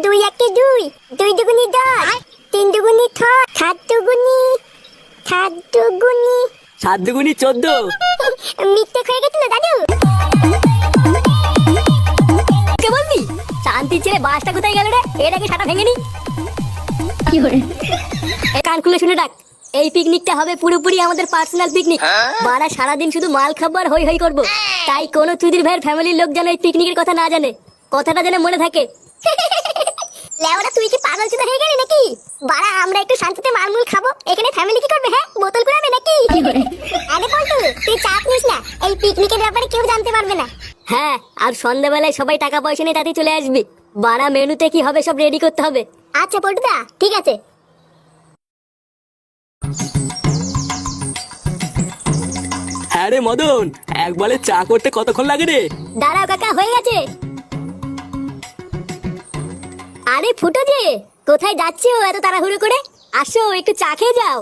দুই একে দুই দুই দুগুনি দশ তিন দুগুনি ছ সাত দুগুনি সাত দুগুনি সাত দুগুনি চোদ্দ। মিথ্যে হয়ে গেছিল দাদু। কে বলবি? শান্তি ছেলে বাসটা কোথায় গেল রে? এর আগে সাটা ভেঙে নি কান খুলে শুনে ডাক। এই পিকনিকটা হবে পুরোপুরি আমাদের পার্সোনাল পিকনিক বারা সারাদিন শুধু মাল খাবার হই হই করব। তাই কোনো চুদির ভাইয়ের ফ্যামিলির লোক যেন এই পিকনিকের কথা না জানে। কথাটা যেন মনে থাকে। লেওরা তুই কি পাগল চুদা হয়ে গেলি নাকি? বাড়া আমরা একটু শান্তিতে মালমুল খাব। এখানে ফ্যামিলি কি করবে হ্যাঁ? বোতল কুড়াবে নাকি? আরে পল্টু তুই চাপ নিস না। এই পিকনিকের ব্যাপারে কেউ জানতে পারবে না। হ্যাঁ আর সন্ধ্যাবেলায় সবাই টাকা পয়সা নিয়ে তাতে চলে আসবি। বারা মেনুতে কি হবে সব রেডি করতে হবে। আচ্ছা পল্টুদা ঠিক আছে। হ্যাঁ রে মদন একবারে চা করতে কতক্ষণ লাগে রে? দাঁড়াও কাকা হয়ে গেছে। আরে ফুটো যে কোথায় যাচ্ছে ও এত তাড়াহুড়ো করে? আসো একটু চা খেয়ে যাও।